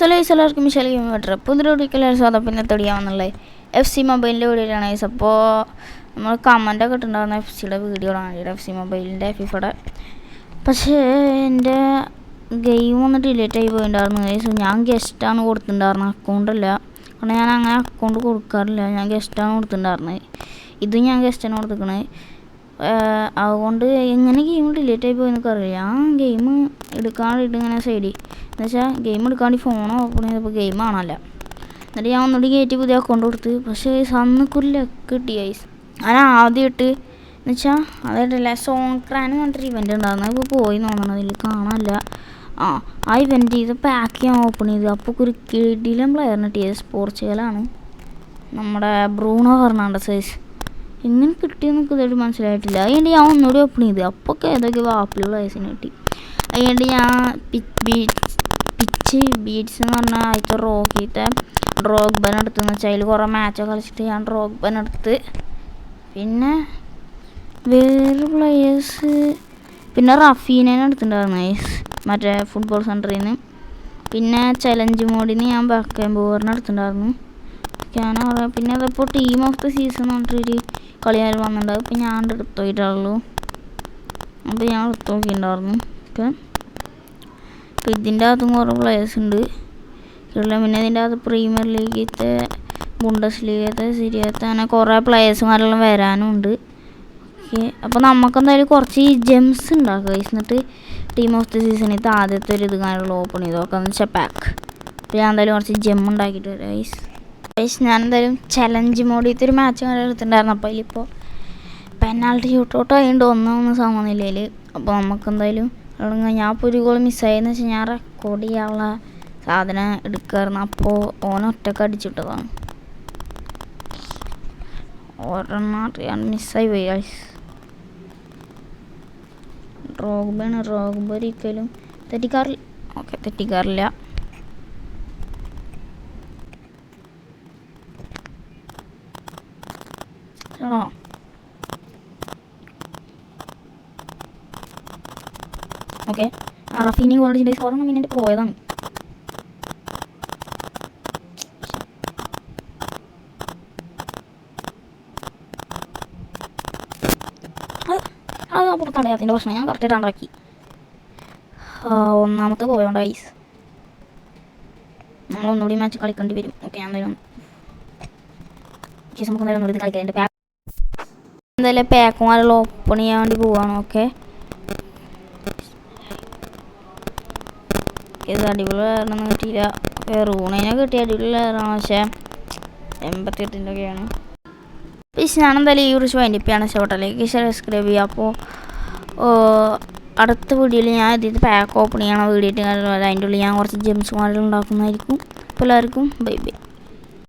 So ലൈസ് എല്ലാവർക്കും മിഷൽ ഗെയിം ബെറ്റർ പുതിയൊരിക്കലും സ്വാതം പിന്നെ തൊടിയാവുന്നുള്ളത് എഫ് സി മൊബൈലിന്റെ വീഡിയോയിലാണ് ഗൈസ് അപ്പോൾ നമ്മൾ കമന്റൊക്കെ ഇട്ടുണ്ടായിരുന്ന എഫ് സിയുടെ വീഡിയോ ആണ് എഫ് സി മൊബൈലിന്റെ ഫിഫയുടെ പക്ഷേ എന്റെ ഗെയിം ഒന്ന് ഡിലീറ്റ് ആയി പോയിട്ടുണ്ടായിരുന്നു ഗൈസ് ഞാൻ ഗസ്റ്റാണ് കൊടുത്തിട്ടുണ്ടായിരുന്നത് അക്കൗണ്ടല്ല കാരണം ഞാൻ അങ്ങനെ അക്കൗണ്ട് കൊടുക്കാറില്ല. ഞാൻ ഗസ്റ്റാണ് കൊടുത്തിട്ടുണ്ടായിരുന്നത് ഇത് ഞാൻ ഗസ്റ്റാണ് കൊടുത്തിരിക്കണത് അതുകൊണ്ട് എങ്ങനെ ഗെയിം ഡിലീറ്റ് ആയി പോയി എന്നൊക്കെ അറിയില്ല ആ ഗെയിം എടുക്കാണ്ടിട്ട് ഇങ്ങനെ സൈഡിൽ എന്ന് വെച്ചാൽ ഗെയിം എടുക്കാണ്ട് ഫോൺ ഓപ്പൺ ചെയ്തപ്പോൾ ഗെയിം കാണാനില്ല. എന്നിട്ട് ഞാൻ ഒന്നുകൂടി കയറ്റി പുതിയ അക്കൗണ്ട് കൊടുത്ത് പക്ഷേ സന്നക്കുരില്ല കിട്ടി ഐസ് ഞാൻ ആദ്യമായിട്ട് എന്ന് വെച്ചാൽ അതായിട്ടല്ല സോങ് ക്രാൻ പറഞ്ഞിട്ടൊരു ഇവന്റ് ഉണ്ടായിരുന്നു. ഇപ്പോൾ പോയി നോക്കണം അതിൽ കാണാനില്ല. ആ ആ ഇവന്റ് ചെയ്ത് പാക്ക് ചെയ്യാൻ ഓപ്പൺ ചെയ്തു. അപ്പോൾ ഒരു കിടിലം പ്ലെയറിന് കിട്ടിയത് പോർച്ചുഗലാണ് നമ്മുടെ ബ്രൂണോ ഫെർണാണ്ടസ് എങ്ങനെ കിട്ടിയെന്നൊക്കെ ഇതായിട്ട് മനസ്സിലായിട്ടില്ല. അതുകൊണ്ട് ഞാൻ ഒന്നുകൂടി ഓപ്പൺ ചെയ്ത്. അപ്പോൾ ഏതൊക്കെ വാപ്പിലുള്ള വയസ്സിന് കിട്ടി. അതുകൊണ്ട് ഞാൻ പിച്ച് ബീറ്റ്സ് എന്ന് പറഞ്ഞാൽ ആദ്യത്തെ റോക്കിത്തെ ഡ്രോഗ്ബൻ എടുത്തെന്ന് വെച്ചാൽ അതിൽ കുറേ മാച്ചൊക്കെ കളിച്ചിട്ട് ഞാൻ റോക്ക് ബൻ എടുത്ത്. പിന്നെ വേറെ പ്ലെയേഴ്സ് പിന്നെ റഫീനേനെ എടുത്തിട്ടുണ്ടായിരുന്നു. ഐസ് മറ്റേ ഫുട്ബോൾ സെന്ററിൽ നിന്ന്. പിന്നെ ചലഞ്ച് മോഡിന് ഞാൻ ബക്കേംബോറിനെ എടുത്തിട്ടുണ്ടായിരുന്നു. ഞാൻ പറയാം. പിന്നെ അതിപ്പോൾ ടീം ഓഫ് ദ സീസൺ എന്ന് പറഞ്ഞിട്ടൊരു കളിയാർ വന്നിട്ടുണ്ടാവും അപ്പം ഞാൻ എടുത്തു നോക്കിയിട്ടുള്ളൂ. അപ്പോൾ ഞാൻ എടുത്തു നോക്കിയിട്ടുണ്ടായിരുന്നു. ഓക്കെ. അപ്പോൾ ഇതിന്റെ അകത്തും കുറേ പ്ലേയേഴ്സ് ഉണ്ട്. പിന്നെ ഇതിന്റെ അകത്ത് പ്രീമിയർ ലീഗത്തെ ബുണ്ടസ് ലീഗത്തെ സിരിയത്തെ അങ്ങനെ കുറേ പ്ലേയേഴ്സുമാരെല്ലാം വരാനും ഉണ്ട്. ഓക്കെ. അപ്പോൾ നമുക്കെന്തായാലും കുറച്ച് ജെംസ് ഉണ്ടാക്കുക എന്നിട്ട് ടീം ഓഫ് ദി സീസണിൽ ആദ്യത്തെ ഒരു ഇത് കാണാനുള്ള ഓപ്പൺ ചെയ്ത് നോക്കാന്ന് വെച്ചാൽ പാക്ക് അപ്പോൾ ഞാൻ എന്തായാലും കുറച്ച് ജെം ഉണ്ടാക്കിയിട്ട് വരാം ഗൈസ് ഗൈസ് ഞാൻ എന്തായാലും ചലഞ്ച് മോഡിയത്തെ ഒരു മാച്ച് വരെ എടുത്തിട്ടുണ്ടായിരുന്നു അപ്പോൾ അതിലിപ്പോൾ പെനാൾട്ടി ഷൂട്ടൗട്ട് ആയതുകൊണ്ട് ഒന്നൊന്നും സമനിലയിൽ അപ്പോൾ നമുക്ക് എന്തായാലും ഞാൻ ഇപ്പോൾ ഒരു ഗോൾ മിസ്സായെന്ന് വെച്ചാൽ ഞാൻ റെക്കോർഡ് ചെയ്യാനുള്ള സാധനം എടുക്കായിരുന്നു. അപ്പോൾ ഓൻ ഒറ്റയ്ക്ക് അടിച്ചിട്ടതാണ്. ഒരെണ്ണം അറിയാൻ മിസ്സായി പോയി ഗൈസ് റോഗ്ബാണ് റോഗ്ബ ഒരിക്കലും തെറ്റിക്കാറില്ല. ഓക്കെ തെറ്റിക്കാറില്ല. ആണോ ഓക്കെ. റഫീനി ഗോൾ അടിച്ചിട്ട് സ്കോറൊന്നും പിന്നെ പോയതാണ്. അത് പുറത്താണ് അതിന്റെ പ്രശ്നം. ഞാൻ കറക്റ്റായിട്ട് ഉണ്ടാക്കി ഒന്നാമത്തെ പോയോണ്ട് ഐസ് നമ്മൾ ഒന്നുകൂടി മാച്ച് കളിക്കേണ്ടി വരും. ഓക്കെ ഞാൻ വരും നമുക്ക് നേരം കളിക്കാൻ പാക്ക് എന്തായാലും പാക്കുമാരെല്ലാം ഓപ്പൺ ചെയ്യാൻ വേണ്ടി പോവാണ് ഓക്കെ ഇത് അടിപൊളി കാരണം കിട്ടിയില്ല. റൂണിനെ കിട്ടിയ അടിപൊളി കാരണം പക്ഷേ എൺപത്തെട്ടിന്റെ ഒക്കെയാണ്. പക്ഷേ ഞാൻ എന്തായാലും ഈ കുറിച്ച് വൈൻഡിപ്പിയാണ് ഷോട്ടിലേക്ക് സബ്സ്ക്രൈബ് ചെയ്യുക അപ്പോൾ അടുത്ത വീഡിയോയിൽ ഞാൻ ഇതിൽ പാക്ക് ഓപ്പൺ ചെയ്യണം വീഡിയോ അതിന്റെ ഉള്ളിൽ ഞാൻ കുറച്ച് ജെംസ് മാറി ഉണ്ടാക്കുന്നതായിരിക്കും. എല്ലാവർക്കും ബൈ ബൈ